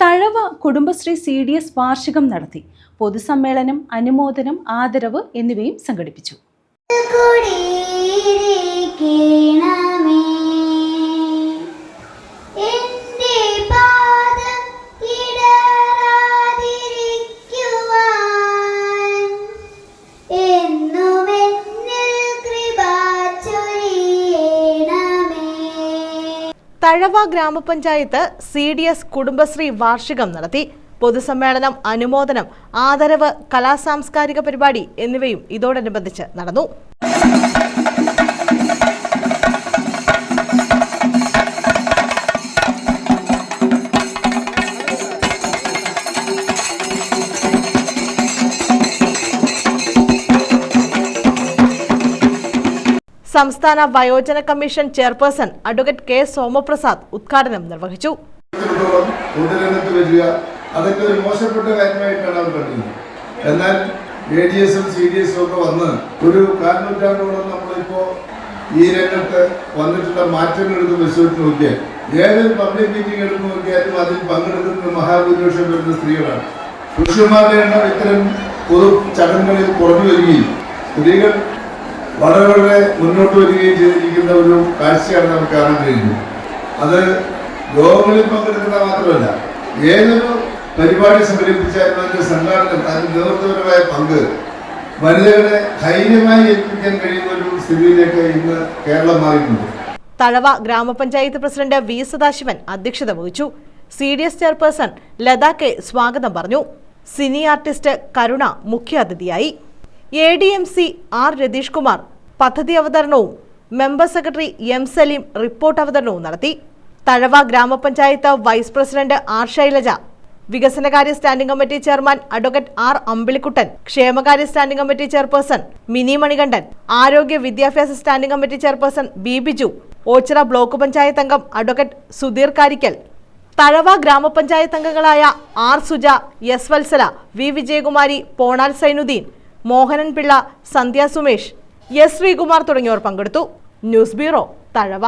Thazhava Kudumbashree C D S വാർഷികം നടത്തി. പൊതുസമ്മേളനം അനുമോദനം ആദരവ് എന്നിവയും സംഘടിപ്പിച്ചു. തഴവ ഗ്രാമപഞ്ചായത്ത് സി ഡി എസ് കുടുംബശ്രീ വാർഷികം നടത്തി. പൊതുസമ്മേളനം അനുമോദനം ആദരവ് കലാസാംസ്കാരിക പരിപാടി എന്നിവയും ഇതോടനുബന്ധിച്ച് നടന്നു. സംസ്ഥാന വയോജന commission chairperson advocate K Somaprasad ഉദ്ഘാടനം നിർവഹിച്ചു. അതൊക്കെ ഒരു മോശപ്പെട്ട കാര്യമായിട്ടാണ് അവർ കണ്ടിരുന്നത്. എന്നാൽ എ ഡി എസും സി ഡി എസും ഒക്കെ വന്ന് ഒരു കാൽനൂറ്റാണ്ടോളം നമ്മളിപ്പോൾ ഈ രംഗത്ത് വന്നിട്ടുള്ള മാറ്റങ്ങൾ എടുത്ത് പരിശോധിച്ച് നോക്കിയാൽ ഏതൊരു പബ്ലിക് മീറ്റിംഗ് എടുത്ത് നോക്കിയാലും അതിൽ പങ്കെടുക്കുന്ന മഹാഭൂരിപക്ഷം വരുന്ന സ്ത്രീകളാണ്. പുരുഷന്മാരുടെ എണ്ണം ഇത്തരം പൊതു ചടങ്ങുകളിൽ കുറഞ്ഞു വരികയും സ്ത്രീകൾ വളരെ വളരെ മുന്നോട്ട് വരികയും ചെയ്തിരിക്കുന്ന ഒരു കാഴ്ചയാണ് നമുക്ക് കാണാൻ കഴിയുന്നത്. അത് യോഗങ്ങളിൽ പങ്കെടുക്കുന്ന മാത്രമല്ല ഏതൊരു പരിപാടി സംഘടിപ്പിച്ചാലും അതിന്റെ സംഘാടനം അതിന്റെ നേതൃത്വപരമായ പങ്ക് വനിതകളെ ധൈര്യമായി ഏൽപ്പിക്കാൻ കഴിയുന്ന ഒരു സ്ഥിതിയിലേക്ക് ഇന്ന് കേരളം മാറിയിട്ടുണ്ട്. തഴവ ഗ്രാമപഞ്ചായത്ത് പ്രസിഡന്റ് വി സദാശിവൻ അധ്യക്ഷത വഹിച്ചു. C D S chairperson Latha K സ്വാഗതം പറഞ്ഞു. സിനി ആർട്ടിസ്റ്റ് കരുണ മുഖ്യാതിഥിയായി. A D M C R Ratheesh Kumar പദ്ധതി അവതരണവും member secretary M Saleem report അവതരണവും നടത്തി. തഴവ ഗ്രാമപഞ്ചായത്ത് വൈസ് പ്രസിഡന്റ് ആർ ശൈലജ. വികസനകാര്യ standing committee chairman advocate R Ambilikuttan. ക്ഷേമകാര്യ standing committee chairperson Mini Manikandan. ആരോഗ്യ വിദ്യാഭ്യാസ standing committee chairperson B Biju. Oachira block panchayat അംഗം അഡ്വക്കേറ്റ് സുധീർ കാരിക്കൽ. തഴവ ഗ്രാമപഞ്ചായത്ത് അംഗങ്ങളായ R. Suja S Vatsala V. Vijayakumari Ponal Sainudeen Mohanan Pillai Sandhya Sumesh S Sreekumar തുടങ്ങിയവർ പങ്കെടുത്തു. News bureau Thazhava.